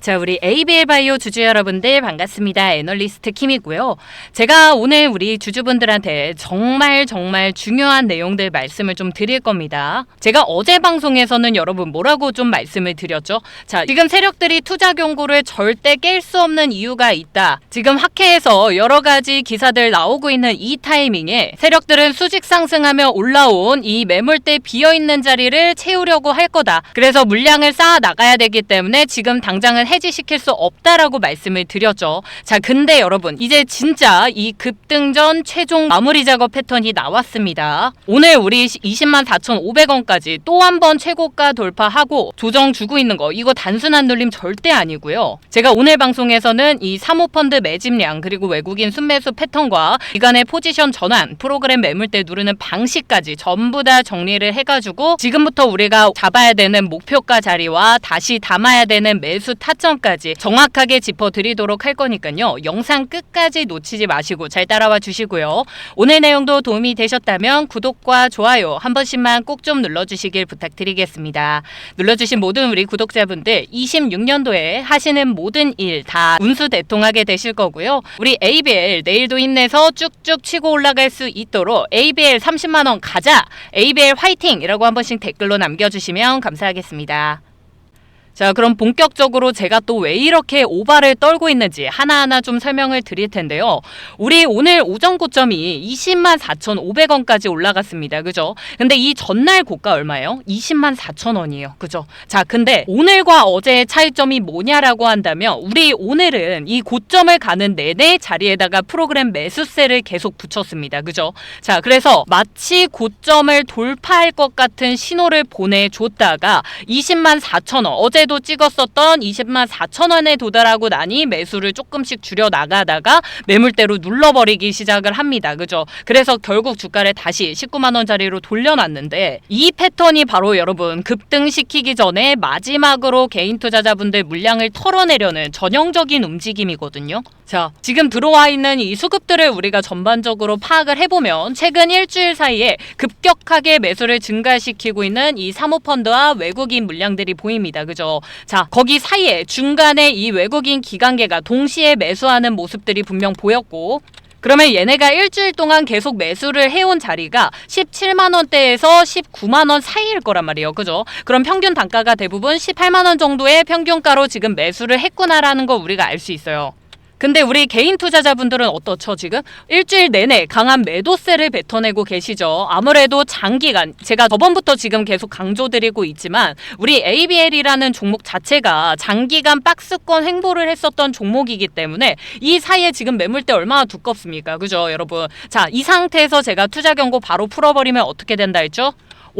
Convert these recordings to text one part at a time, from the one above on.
자, 우리 ABL 바이오 주주 여러분들 반갑습니다. 애널리스트 킴이고요. 제가 오늘 우리 주주분들한테 정말 정말 중요한 내용들 말씀을 좀 드릴 겁니다. 제가 어제 방송에서는 여러분 뭐라고 좀 말씀을 드렸죠? 자, 지금 세력들이 투자 경고를 절대 깰 수 없는 이유가 있다. 지금 학회에서 여러 가지 기사들 나오고 있는 이 타이밍에 세력들은 수직 상승하며 올라온 이 매물대 비어 있는 자리를 채우려고 할 거다. 그래서 물량을 쌓아 나가야 되기 때문에 지금 당장은 해지시킬 수 없다라고 말씀을 드렸죠. 자, 근데 여러분, 이제 진짜 이 급등전 최종 마무리 작업 패턴이 나왔습니다. 오늘 우리 20만 4,500원까지 또 한 번 최고가 돌파하고 조정 주고 있는 거, 이거 단순한 눌림 절대 아니고요. 제가 오늘 방송에서는 이 사모펀드 매집량 그리고 외국인 순매수 패턴과 기간의 포지션 전환, 프로그램 매물대 누르는 방식까지 전부 다 정리를 해가지고 지금부터 우리가 잡아야 되는 목표가 자리와 다시 담아야 되는 매수 타 점까지 정확하게 짚어드리도록 할 거니까요. 영상 끝까지 놓치지 마시고 잘 따라와 주시고요. 오늘 내용도 도움이 되셨다면 구독과 좋아요 한 번씩만 꼭 좀 눌러주시길 부탁드리겠습니다. 눌러주신 모든 우리 구독자분들 26년도에 하시는 모든 일 다 운수 대통하게 되실 거고요. 우리 ABL 내일도 힘내서 쭉쭉 치고 올라갈 수 있도록 ABL 30만원 가자! ABL 화이팅 이라고 한 번씩 댓글로 남겨주시면 감사하겠습니다. 자, 그럼 본격적으로 제가 또 왜 이렇게 오바를 떨고 있는지 하나하나 좀 설명을 드릴 텐데요. 우리 오늘 오전 고점이 20만 4,500원까지 올라갔습니다. 그죠? 근데 이 전날 고가 얼마예요? 20만 4,000원이에요. 그죠? 자, 근데 오늘과 어제의 차이점이 뭐냐라고 한다면 우리 오늘은 이 고점을 가는 내내 자리에다가 프로그램 매수세를 계속 붙였습니다. 그죠? 자, 그래서 마치 고점을 돌파할 것 같은 신호를 보내줬다가 20만 4,000원 어제 도 찍었었던 20만 4천 원에 도달하고 나니 매수를 조금씩 줄여 나가다가 매물대로 눌러버리기 시작을 합니다. 그죠? 그래서 결국 주가를 다시 19만 원짜리로 돌려놨는데 이 패턴이 바로 여러분 급등시키기 전에 마지막으로 개인 투자자분들 물량을 털어내려는 전형적인 움직임이거든요. 자, 지금 들어와 있는 이 수급들을 우리가 전반적으로 파악을 해보면 최근 일주일 사이에 급격하게 매수를 증가시키고 있는 이 사모펀드와 외국인 물량들이 보입니다. 그죠? 자, 거기 사이에 중간에 이 외국인 기관계가 동시에 매수하는 모습들이 분명 보였고 그러면 얘네가 일주일 동안 계속 매수를 해온 자리가 17만 원대에서 19만 원 사이일 거란 말이에요. 그죠? 그럼 평균 단가가 대부분 18만 원 정도의 평균가로 지금 매수를 했구나라는 거 우리가 알 수 있어요. 근데 우리 개인 투자자분들은 어떻죠 지금? 일주일 내내 강한 매도세를 뱉어내고 계시죠. 아무래도 장기간 제가 저번부터 지금 계속 강조드리고 있지만 우리 ABL이라는 종목 자체가 장기간 박스권 횡보를 했었던 종목이기 때문에 이 사이에 지금 매물대 얼마나 두껍습니까? 그죠 여러분? 자 이 상태에서 제가 투자 경고 바로 풀어버리면 어떻게 된다 했죠?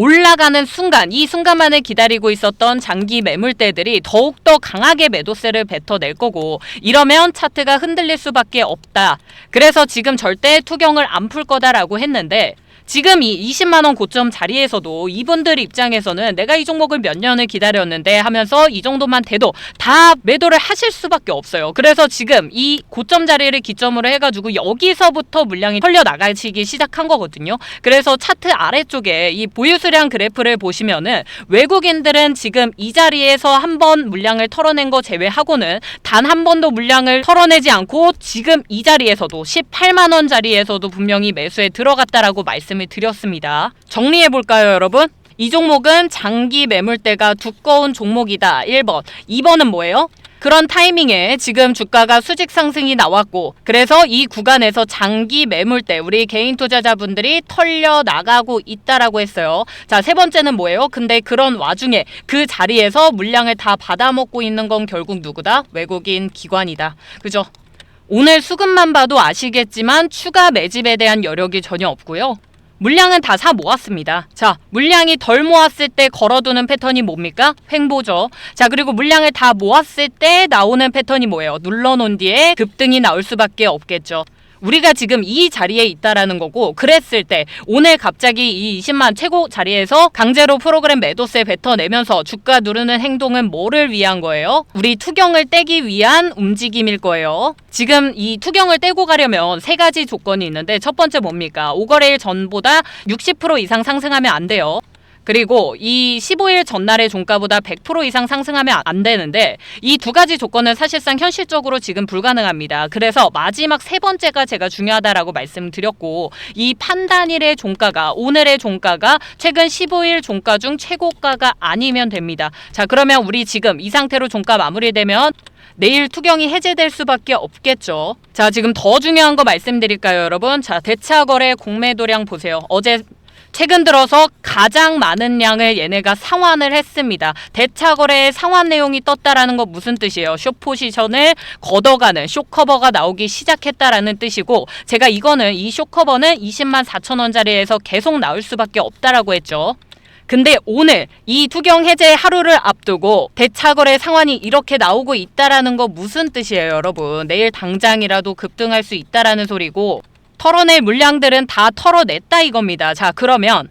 올라가는 순간 이 순간만을 기다리고 있었던 장기 매물대들이 더욱더 강하게 매도세를 뱉어낼 거고 이러면 차트가 흔들릴 수밖에 없다. 그래서 지금 절대 투경을 안 풀 거다라고 했는데 지금 이 20만 원 고점 자리에서도 이분들 입장에서는 내가 이 종목을 몇 년을 기다렸는데 하면서 이 정도만 돼도 다 매도를 하실 수밖에 없어요. 그래서 지금 이 고점 자리를 기점으로 해가지고 여기서부터 물량이 털려 나가시기 시작한 거거든요. 그래서 차트 아래쪽에 이 보유수량 그래프를 보시면은 외국인들은 지금 이 자리에서 한 번 물량을 털어낸 거 제외하고는 단 한 번도 물량을 털어내지 않고 지금 이 자리에서도 18만 원 자리에서도 분명히 매수에 들어갔다라고 말씀 을 드렸습니다. 정리해 볼까요, 여러분? 이 종목은 장기 매물대가 두꺼운 종목이다. 1번. 2번은 뭐예요? 그런 타이밍에 지금 주가가 수직 상승이 나왔고 그래서 이 구간에서 장기 매물대 우리 개인 투자자분들이 털려 나가고 있다라고 했어요. 자, 세 번째는 뭐예요? 근데 그런 와중에 그 자리에서 물량을 다 받아먹고 있는 건 결국 누구다? 외국인 기관이다. 그죠? 오늘 수급만 봐도 아시겠지만 추가 매집에 대한 여력이 전혀 없고요. 물량은 다 사 모았습니다. 자, 물량이 덜 모았을 때 걸어두는 패턴이 뭡니까? 횡보죠. 자, 그리고 물량을 다 모았을 때 나오는 패턴이 뭐예요? 눌러놓은 뒤에 급등이 나올 수밖에 없겠죠. 우리가 지금 이 자리에 있다라는 거고 그랬을 때 오늘 갑자기 이 20만 최고 자리에서 강제로 프로그램 매도세 뱉어내면서 주가 누르는 행동은 뭐를 위한 거예요? 우리 투경을 떼기 위한 움직임일 거예요. 지금 이 투경을 떼고 가려면 세 가지 조건이 있는데 첫 번째 뭡니까? 오거래일 전보다 60% 이상 상승하면 안 돼요. 그리고 이 15일 전날의 종가보다 100% 이상 상승하면 안 되는데 이 두 가지 조건은 사실상 현실적으로 지금 불가능합니다. 그래서 마지막 세 번째가 제가 중요하다라고 말씀드렸고 이 판단일의 종가가 오늘의 종가가 최근 15일 종가 중 최고가가 아니면 됩니다. 자 그러면 우리 지금 이 상태로 종가 마무리되면 내일 투경이 해제될 수밖에 없겠죠. 자, 지금 더 중요한 거 말씀드릴까요, 여러분? 자, 대차 거래 공매도량 보세요. 어제 최근 들어서 가장 많은 양을 얘네가 상환을 했습니다. 대차 거래의 상환 내용이 떴다라는 거 무슨 뜻이에요? 쇼 포지션을 걷어가는 쇼커버가 나오기 시작했다라는 뜻이고 제가 이거는 이 쇼커버는 20만 4천 원짜리에서 계속 나올 수밖에 없다라고 했죠. 근데 오늘 이 투경 해제 하루를 앞두고 대차거래 상환이 이렇게 나오고 있다라는 거 무슨 뜻이에요, 여러분? 내일 당장이라도 급등할 수 있다라는 소리고 털어낼 물량들은 다 털어냈다 이겁니다. 자, 그러면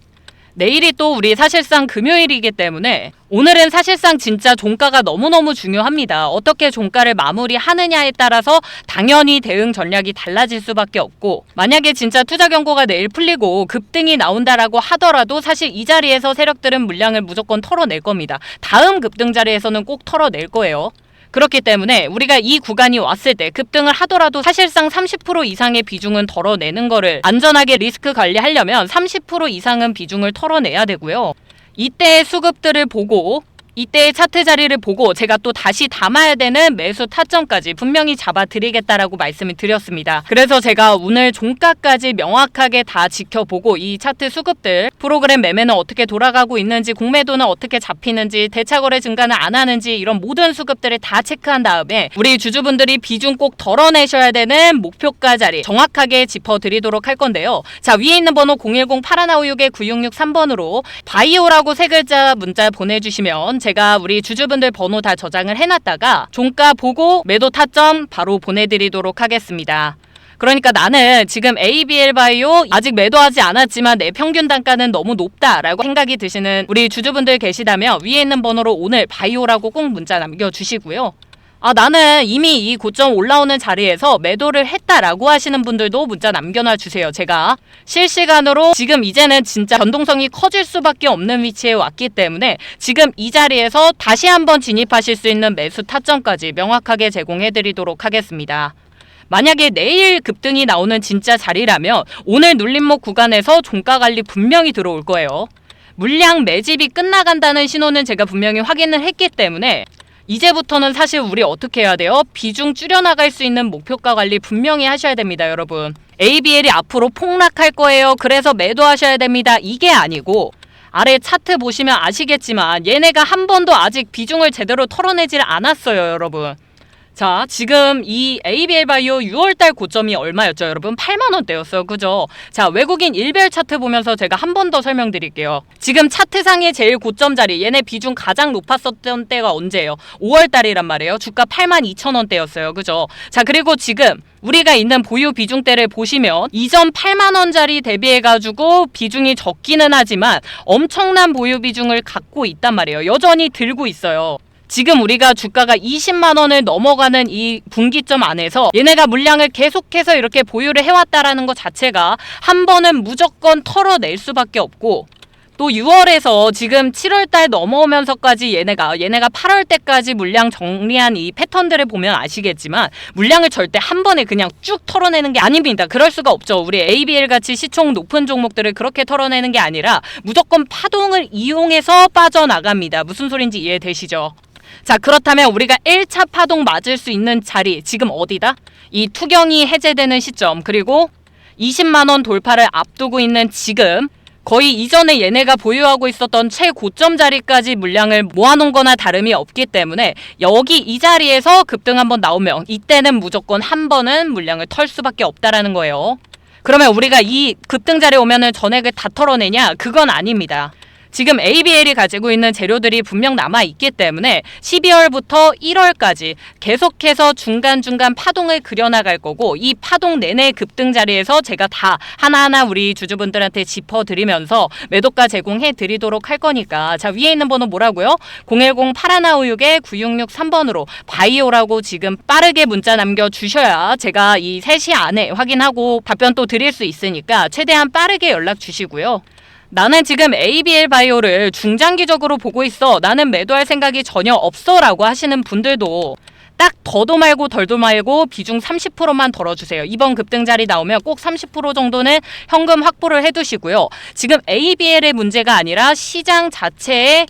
내일이 또 우리 사실상 금요일이기 때문에 오늘은 사실상 진짜 종가가 너무너무 중요합니다. 어떻게 종가를 마무리하느냐에 따라서 당연히 대응 전략이 달라질 수밖에 없고 만약에 진짜 투자 경고가 내일 풀리고 급등이 나온다라고 하더라도 사실 이 자리에서 세력들은 물량을 무조건 털어낼 겁니다. 다음 급등 자리에서는 꼭 털어낼 거예요. 그렇기 때문에 우리가 이 구간이 왔을 때 급등을 하더라도 사실상 30% 이상의 비중은 덜어내는 거를 안전하게 리스크 관리하려면 30% 이상은 비중을 털어내야 되고요. 이때의 수급들을 보고 이때의 차트 자리를 보고 제가 또 다시 담아야 되는 매수 타점까지 분명히 잡아드리겠다라고 말씀을 드렸습니다. 그래서 제가 오늘 종가까지 명확하게 다 지켜보고 이 차트 수급들 프로그램 매매는 어떻게 돌아가고 있는지 공매도는 어떻게 잡히는지 대차거래 증가는 안 하는지 이런 모든 수급들을 다 체크한 다음에 우리 주주분들이 비중 꼭 덜어내셔야 되는 목표가 자리 정확하게 짚어드리도록 할 건데요. 자 위에 있는 번호 010-8156-9663번으로 바이오라고 세 글자 문자 보내주시면 제가 우리 주주분들 번호 다 저장을 해놨다가 종가 보고 매도 타점 바로 보내드리도록 하겠습니다. 그러니까 나는 지금 ABL 바이오 아직 매도하지 않았지만 내 평균 단가는 너무 높다라고 생각이 드시는 우리 주주분들 계시다면 위에 있는 번호로 오늘 바이오라고 꼭 문자 남겨주시고요. 아, 나는 이미 이 고점 올라오는 자리에서 매도를 했다라고 하시는 분들도 문자 남겨놔 주세요. 제가 실시간으로 지금 이제는 진짜 변동성이 커질 수밖에 없는 위치에 왔기 때문에 지금 이 자리에서 다시 한번 진입하실 수 있는 매수 타점까지 명확하게 제공해 드리도록 하겠습니다. 만약에 내일 급등이 나오는 진짜 자리라면 오늘 눌림목 구간에서 종가 관리 분명히 들어올 거예요. 물량 매집이 끝나간다는 신호는 제가 분명히 확인을 했기 때문에 이제부터는 사실 우리 어떻게 해야 돼요? 비중 줄여나갈 수 있는 목표가 관리 분명히 하셔야 됩니다, 여러분. ABL이 앞으로 폭락할 거예요. 그래서 매도하셔야 됩니다. 이게 아니고 아래 차트 보시면 아시겠지만 얘네가 한 번도 아직 비중을 제대로 털어내질 않았어요, 여러분. 자, 지금 이 ABL 바이오 6월달 고점이 얼마였죠, 여러분? 8만 원대였어요, 그죠? 자, 외국인 일별 차트 보면서 제가 한 번 더 설명드릴게요. 지금 차트상의 제일 고점 자리, 얘네 비중 가장 높았었던 때가 언제예요? 5월달이란 말이에요. 주가 8만 2천 원대였어요, 그죠? 자, 그리고 지금 우리가 있는 보유 비중대를 보시면 이전 8만 원짜리 대비해 가지고 비중이 적기는 하지만 엄청난 보유 비중을 갖고 있단 말이에요. 여전히 들고 있어요. 지금 우리가 주가가 20만 원을 넘어가는 이 분기점 안에서 얘네가 물량을 계속해서 이렇게 보유를 해왔다라는 것 자체가 한 번은 무조건 털어낼 수밖에 없고 또 6월에서 지금 7월달 넘어오면서까지 얘네가 얘네가 8월 때까지 물량 정리한 이 패턴들을 보면 아시겠지만 물량을 절대 한 번에 그냥 쭉 털어내는 게 아닙니다. 그럴 수가 없죠. 우리 ABL 같이 시총 높은 종목들을 그렇게 털어내는 게 아니라 무조건 파동을 이용해서 빠져나갑니다. 무슨 소린지 이해되시죠? 자, 그렇다면 우리가 1차 파동 맞을 수 있는 자리 지금 어디다? 이 투경이 해제되는 시점 그리고 20만 원 돌파를 앞두고 있는 지금 거의 이전에 얘네가 보유하고 있었던 최고점 자리까지 물량을 모아놓은 거나 다름이 없기 때문에 여기 이 자리에서 급등 한번 나오면 이때는 무조건 한 번은 물량을 털 수밖에 없다라는 거예요. 그러면 우리가 이 급등 자리에 오면은 전액을 다 털어내냐? 그건 아닙니다. 지금 ABL이 가지고 있는 재료들이 분명 남아 있기 때문에 12월부터 1월까지 계속해서 중간중간 파동을 그려나갈 거고 이 파동 내내 급등 자리에서 제가 다 하나하나 우리 주주분들한테 짚어드리면서 매도가 제공해 드리도록 할 거니까 자 위에 있는 번호 뭐라고요? 010-8156-9663번으로 바이오라고 지금 빠르게 문자 남겨주셔야 제가 이 3시 안에 확인하고 답변 또 드릴 수 있으니까 최대한 빠르게 연락 주시고요. 나는 지금 ABL 바이오를 중장기적으로 보고 있어. 나는 매도할 생각이 전혀 없어. 라고 하시는 분들도 딱 더도 말고 덜도 말고 비중 30%만 덜어주세요. 이번 급등자리 나오면 꼭 30% 정도는 현금 확보를 해두시고요. 지금 ABL의 문제가 아니라 시장 자체에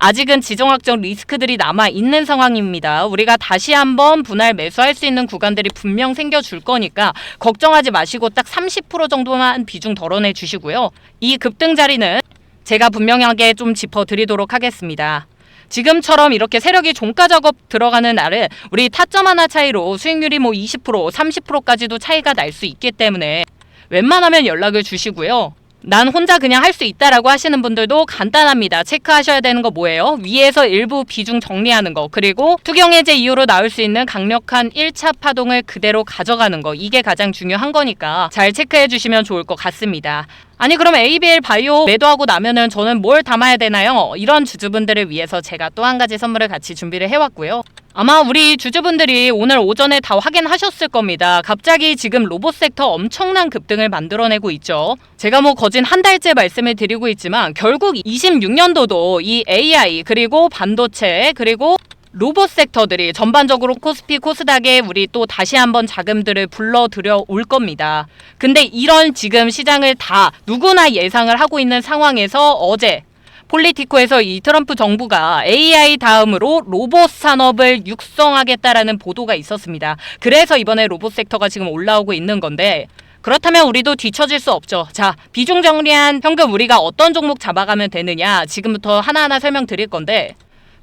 아직은 지정학적 리스크들이 남아 있는 상황입니다. 우리가 다시 한번 분할 매수할 수 있는 구간들이 분명 생겨줄 거니까 걱정하지 마시고 딱 30% 정도만 비중 덜어내 주시고요. 이 급등 자리는 제가 분명하게 좀 짚어드리도록 하겠습니다. 지금처럼 이렇게 세력이 종가 작업 들어가는 날은 우리 타점 하나 차이로 수익률이 뭐 20%, 30%까지도 차이가 날 수 있기 때문에 웬만하면 연락을 주시고요. 난 혼자 그냥 할 수 있다라고 하시는 분들도 간단합니다. 체크하셔야 되는 거 뭐예요? 위에서 일부 비중 정리하는 거 그리고 투경 해제 이후로 나올 수 있는 강력한 1차 파동을 그대로 가져가는 거 이게 가장 중요한 거니까 잘 체크해 주시면 좋을 것 같습니다. 아니 그럼 ABL 바이오 매도하고 나면은 저는 뭘 담아야 되나요? 이런 주주분들을 위해서 제가 또 한 가지 선물을 같이 준비를 해왔고요. 아마 우리 주주분들이 오늘 오전에 다 확인하셨을 겁니다. 갑자기 지금 로봇 섹터 엄청난 급등을 만들어내고 있죠. 제가 뭐 거진 한 달째 말씀을 드리고 있지만 결국 26년도도 이 AI 그리고 반도체 그리고 로봇 섹터들이 전반적으로 코스피 코스닥에 우리 또 다시 한번 자금들을 불러 들여 올 겁니다. 근데 이런 지금 시장을 다 누구나 예상을 하고 있는 상황에서 어제 폴리티코에서 이 트럼프 정부가 AI 다음으로 로봇 산업을 육성하겠다라는 보도가 있었습니다. 그래서 이번에 로봇 섹터가 지금 올라오고 있는 건데 그렇다면 우리도 뒤처질 수 없죠. 자, 비중 정리한 현금 우리가 어떤 종목 잡아가면 되느냐 지금부터 하나하나 설명드릴 건데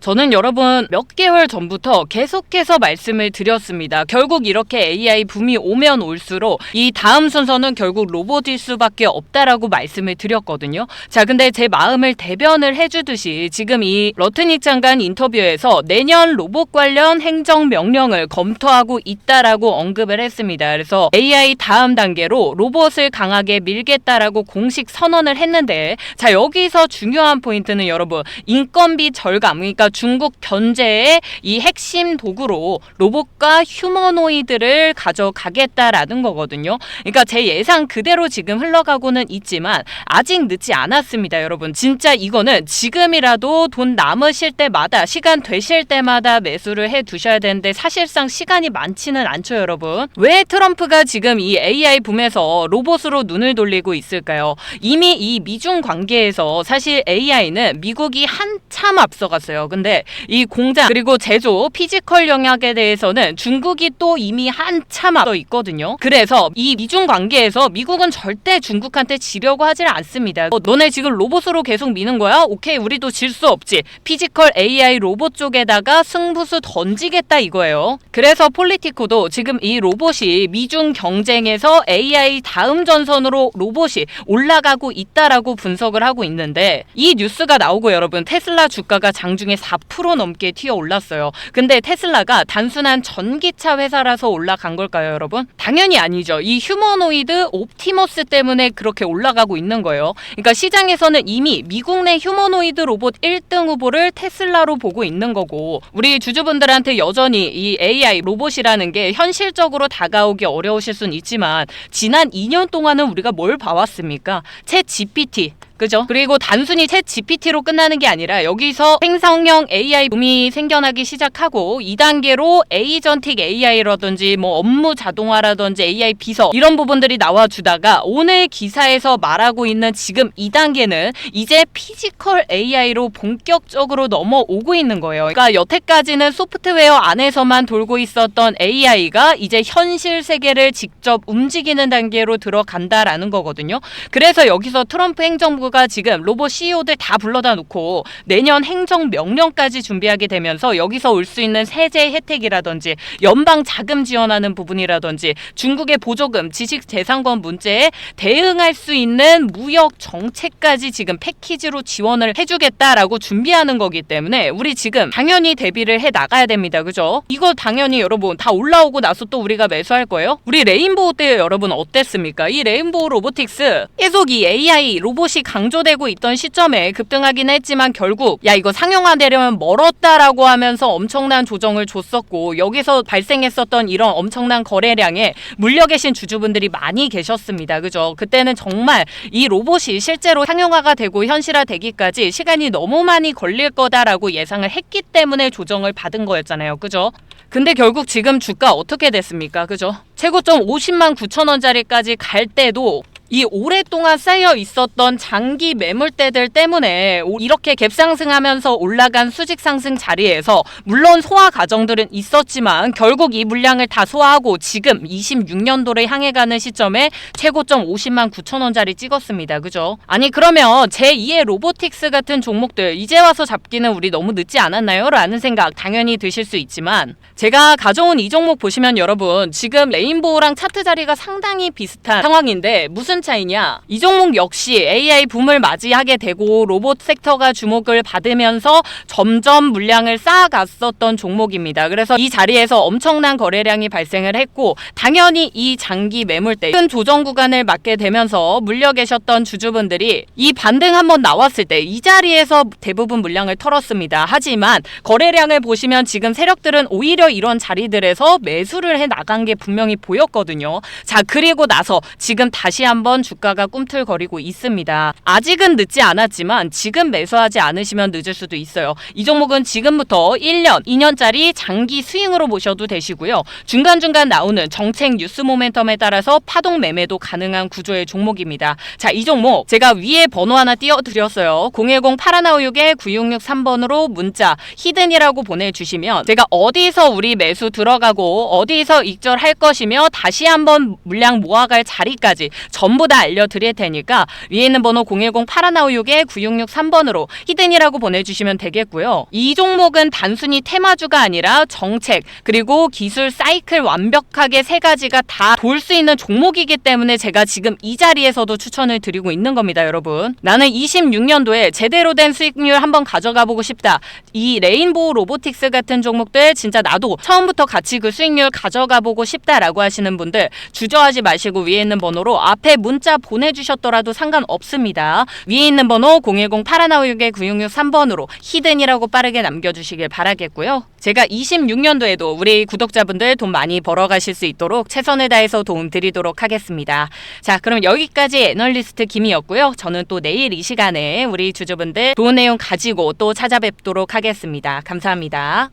저는 여러분 몇 개월 전부터 계속해서 말씀을 드렸습니다. 결국 이렇게 AI 붐이 오면 올수록 이 다음 순서는 결국 로봇일 수밖에 없다라고 말씀을 드렸거든요. 자, 근데 제 마음을 대변을 해주듯이 지금 이 러트닉 장관 인터뷰에서 내년 로봇 관련 행정 명령을 검토하고 있다라고 언급을 했습니다. 그래서 AI 다음 단계로 로봇을 강하게 밀겠다라고 공식 선언을 했는데 자 여기서 중요한 포인트는 여러분 인건비 절감 그러니까 중국 견제의 이 핵심 도구로 로봇과 휴머노이드를 가져가겠다라는 거거든요. 그러니까 제 예상 그대로 지금 흘러가고는 있지만 아직 늦지 않았습니다, 여러분. 진짜 이거는 지금이라도 돈 남으실 때마다 시간 되실 때마다 매수를 해 두셔야 되는데 사실상 시간이 많지는 않죠, 여러분. 왜 트럼프가 지금 이 AI 붐에서 로봇으로 눈을 돌리고 있을까요? 이미 이 미중 관계에서 사실 AI는 미국이 한참 앞서갔어요. 근데 이 공장 그리고 제조 피지컬 영역에 대해서는 중국이 또 이미 한참 앞서 있거든요. 그래서 이 미중 관계에서 미국은 절대 중국한테 지려고 하질 않습니다. 어, 너네 지금 로봇으로 계속 미는 거야? 오케이, 우리도 질 수 없지. 피지컬 AI 로봇 쪽에다가 승부수 던지겠다 이거예요. 그래서 폴리티코도 지금 이 로봇이 미중 경쟁에서 AI 다음 전선으로 로봇이 올라가고 있다라고 분석을 하고 있는데 이 뉴스가 나오고 여러분 테슬라 주가가 장중에 4% 넘게 튀어 올랐어요. 근데 테슬라가 단순한 전기차 회사라서 올라간 걸까요, 여러분? 당연히 아니죠. 이 휴머노이드 옵티머스 때문에 그렇게 올라가고 있는 거예요. 그러니까 시장에서는 이미 미국 내 휴머노이드 로봇 1등 후보를 테슬라로 보고 있는 거고 우리 주주분들한테 여전히 이 AI 로봇이라는 게 현실적으로 다가오기 어려우실 순 있지만 지난 2년 동안은 우리가 뭘 봐왔습니까? 채 GPT 그죠? 그리고 단순히 챗 GPT로 끝나는 게 아니라 여기서 생성형 AI 붐이 생겨나기 시작하고 2단계로 에이전틱 AI라든지 뭐 업무 자동화라든지 AI 비서 이런 부분들이 나와주다가 오늘 기사에서 말하고 있는 지금 2단계는 이제 피지컬 AI로 본격적으로 넘어오고 있는 거예요. 그러니까 여태까지는 소프트웨어 안에서만 돌고 있었던 AI가 이제 현실 세계를 직접 움직이는 단계로 들어간다라는 거거든요. 그래서 여기서 트럼프 행정부 정부가 지금 로봇 CEO들 다 불러다 놓고 내년 행정 명령까지 준비하게 되면서 여기서 올 수 있는 세제 혜택이라든지 연방 자금 지원하는 부분이라든지 중국의 보조금, 지식 재산권 문제에 대응할 수 있는 무역 정책까지 지금 패키지로 지원을 해주겠다라고 준비하는 거기 때문에 우리 지금 당연히 대비를 해 나가야 됩니다. 그죠? 이거 당연히 여러분 다 올라오고 나서 또 우리가 매수할 거예요? 우리 레인보우 때 여러분 어땠습니까? 이 레인보우 로보틱스 계속 이 AI 로봇이 강 조되고 있던 시점에 급등하긴 했지만 결국 야 이거 상용화되려면 멀었다라고 하면서 엄청난 조정을 줬었고 여기서 발생했었던 이런 엄청난 거래량에 물려 계신 주주분들이 많이 계셨습니다. 그죠? 그때는 정말 이 로봇이 실제로 상용화가 되고 현실화되기까지 시간이 너무 많이 걸릴 거다라고 예상을 했기 때문에 조정을 받은 거였잖아요. 그죠? 근데 결국 지금 주가 어떻게 됐습니까? 그죠? 최고점 50만 9천 원짜리까지 갈 때도 이 오랫동안 쌓여 있었던 장기 매물대들 때문에 오- 이렇게 갭상승하면서 올라간 수직 상승 자리에서 물론 소화 과정들은 있었지만 결국 이 물량을 다 소화하고 지금 26년도를 향해 가는 시점에 최고점 50만 9천 원짜리 찍었습니다. 그죠? 아니 그러면 제2의 로보틱스 같은 종목들 이제 와서 잡기는 우리 너무 늦지 않았나요? 라는 생각 당연히 드실 수 있지만 제가 가져온 이 종목 보시면 여러분 지금 레인보우랑 차트 자리가 상당히 비슷한 상황인데 무슨 차이냐? 이 종목 역시 AI 붐을 맞이하게 되고 로봇 섹터가 주목을 받으면서 점점 물량을 쌓아갔었던 종목입니다. 그래서 이 자리에서 엄청난 거래량이 발생을 했고 당연히 이 장기 매물대 큰 조정 구간을 맞게 되면서 물려 계셨던 주주분들이 이 반등 한번 나왔을 때 이 자리에서 대부분 물량을 털었습니다. 하지만 거래량을 보시면 지금 세력들은 오히려 이런 자리들에서 매수를 해 나간 게 분명히 보였거든요. 자, 그리고 나서 지금 다시 한번 주가가 꿈틀거리고 있습니다. 아직은 늦지 않았지만 지금 매수하지 않으시면 늦을 수도 있어요. 이 종목은 지금부터 1년, 2년짜리 장기 스윙으로 보셔도 되시고요. 중간중간 나오는 정책 뉴스 모멘텀에 따라서 파동 매매도 가능한 구조의 종목입니다. 자, 이 종목 제가 위에 번호 하나 띄워드렸어요. 010-8261-9663번으로 문자 히든이라고 보내주시면 제가 어디서 우리 매수 들어가고 어디서 익절할 것이며 다시 한번 물량 모아갈 자리까지 전부 다 알려드릴 테니까 위에 있는 번호 010-8261-9663번으로 히든이라고 보내주시면 되겠고요. 이 종목은 단순히 테마주가 아니라 정책 그리고 기술 사이클 완벽하게 세 가지가 다 돌 수 있는 종목이기 때문에 제가 지금 이 자리에서도 추천을 드리고 있는 겁니다, 여러분. 나는 26년도에 제대로 된 수익률 한번 가져가 보고 싶다. 이 레인보우 로보틱스 같은 종목들 진짜 나도 처음부터 같이 그 수익률 가져가 보고 싶다라고 하시는 분들 주저하지 마시고 위에 있는 번호로 앞에 문자 보내주셨더라도 상관없습니다. 위에 있는 번호 010-8156-9663번으로 히든이라고 빠르게 남겨주시길 바라겠고요. 제가 26년도에도 우리 구독자분들 돈 많이 벌어가실 수 있도록 최선을 다해서 도움 드리도록 하겠습니다. 자, 그럼 여기까지 애널리스트 김이었고요. 저는 또 내일 이 시간에 우리 주주분들 좋은 내용 가지고 또 찾아뵙도록 하겠습니다. 감사합니다.